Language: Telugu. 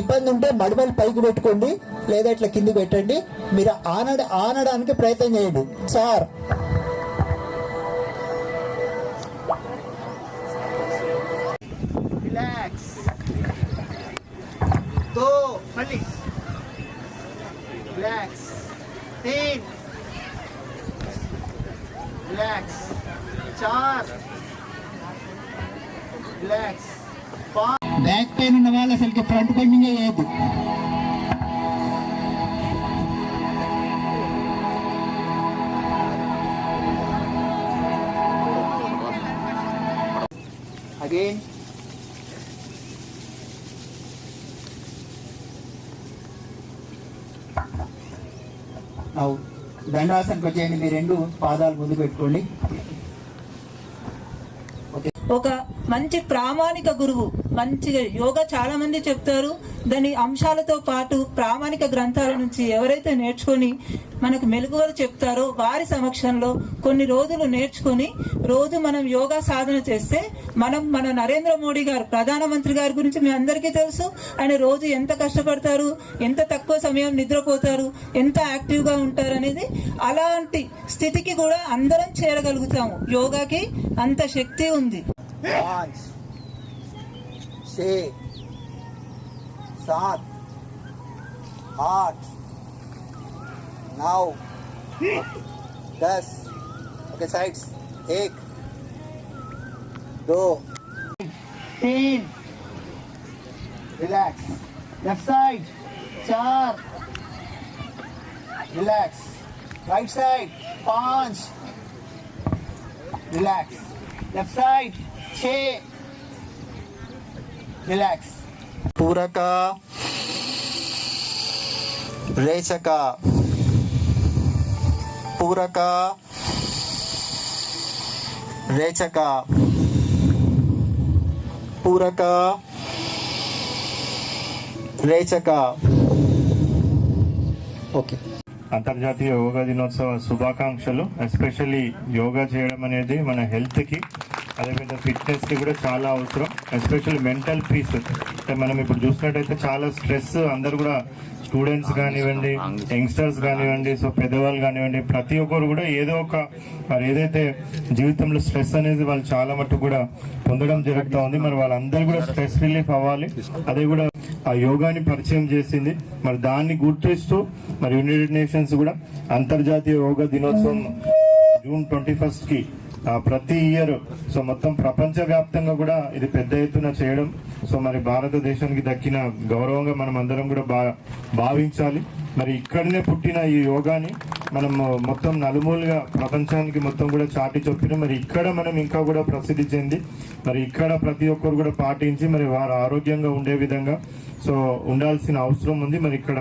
ఇబ్బంది ఉంటే మడిమలు పైకి పెట్టుకోండి లేదా ఇట్లా కింది పెట్టండి. మీరు ఆనడ ఆనడానికి ప్రయత్నం చేయండి. సార్. రిలాక్స్ तीन रिलैक्स चार रिलैक्स బ్యాక్ పెయిన్ ఉన్న వాళ్ళు అసలు ఫ్రంట్ బెండింగ్ చేయొద్దు అగైన్ దండాసనకు వచ్చేయండి మీ రెండు పాదాలు ముందు పెట్టుకోండి. ఒక మంచి ప్రామాణిక గురువు మంచిగా యోగా చాలా మంది చెప్తారు. దాని అంశాలతో పాటు ప్రామాణిక గ్రంథాల నుంచి ఎవరైతే నేర్చుకొని మనకు మెలకువలు చెప్తారో వారి సమక్షంలో కొన్ని రోజులు నేర్చుకొని రోజు మనం యోగా సాధన చేస్తే మనం మన నరేంద్ర మోడీ గారు ప్రధానమంత్రి గారి గురించి మీ అందరికీ తెలుసు. ఆయన రోజు ఎంత కష్టపడతారు ఎంత తక్కువ సమయం నిద్రపోతారు ఎంత యాక్టివ్గా ఉంటారు అనేది అలాంటి స్థితికి కూడా అందరం చేరగలుగుతాము. యోగాకి అంత శక్తి ఉంది. छ सात, आठ, नौ, दस ओके साइड्स एक, दो, तीन रिलैक्स लेफ़्ट साइड चार रिलैक्स राइट साइड पाँच रिलैक्स लेफ़्ट साइड छः రిలాక్స్ పూరక రేచక పూరక రేచక పూరక రేచక ఓకే అంతర్జాతీయ యోగా దినోత్సవ శుభాకాంక్షలు ఎస్పెషల్లీ యోగా చేయడం అనేది మన హెల్త్కి అదేవిధంగా ఫిట్నెస్కి కూడా చాలా అవసరం ఎస్పెషల్లీ మెంటల్ పీస్ అంటే మనం ఇప్పుడు చూసినట్టయితే చాలా స్ట్రెస్ అందరు కూడా స్టూడెంట్స్ కానివ్వండి యంగ్స్టర్స్ కానివ్వండి సో పెద్దవాళ్ళు కానివ్వండి ప్రతి ఒక్కరు కూడా ఏదో ఒక మరి ఏదైతే జీవితంలో స్ట్రెస్ అనేది వాళ్ళు చాలా మటుకు కూడా పొందడం జరుగుతూ ఉంది మరి వాళ్ళందరూ కూడా స్ట్రెస్ రిలీఫ్ అవ్వాలి. అదే కూడా ఆ యోగాని పరిచయం చేసింది. మరి దాన్ని గుర్తిస్తూ మరి యునైటెడ్ నేషన్స్ కూడా అంతర్జాతీయ యోగా దినోత్సవం జూన్ ట్వంటీ ఫస్ట్కి ప్రతి ఇయర్ సో మొత్తం ప్రపంచవ్యాప్తంగా కూడా ఇది పెద్ద ఎత్తున చేయడం. సో మరి భారతదేశానికి దక్కిన గౌరవంగా మనం అందరం కూడా బా భావించాలి. మరి ఇక్కడనే పుట్టిన ఈ యోగాని మనం మొత్తం నలుమూలుగా ప్రపంచానికి మొత్తం కూడా చాటి చొప్పిన మరి ఇక్కడ మనం ఇంకా కూడా ప్రసిద్ధి చెంది మరి ఇక్కడ ప్రతి ఒక్కరు కూడా పాటించి మరి వారు ఆరోగ్యంగా ఉండే విధంగా సో ఉండాల్సిన అవసరం ఉంది. మరి ఇక్కడ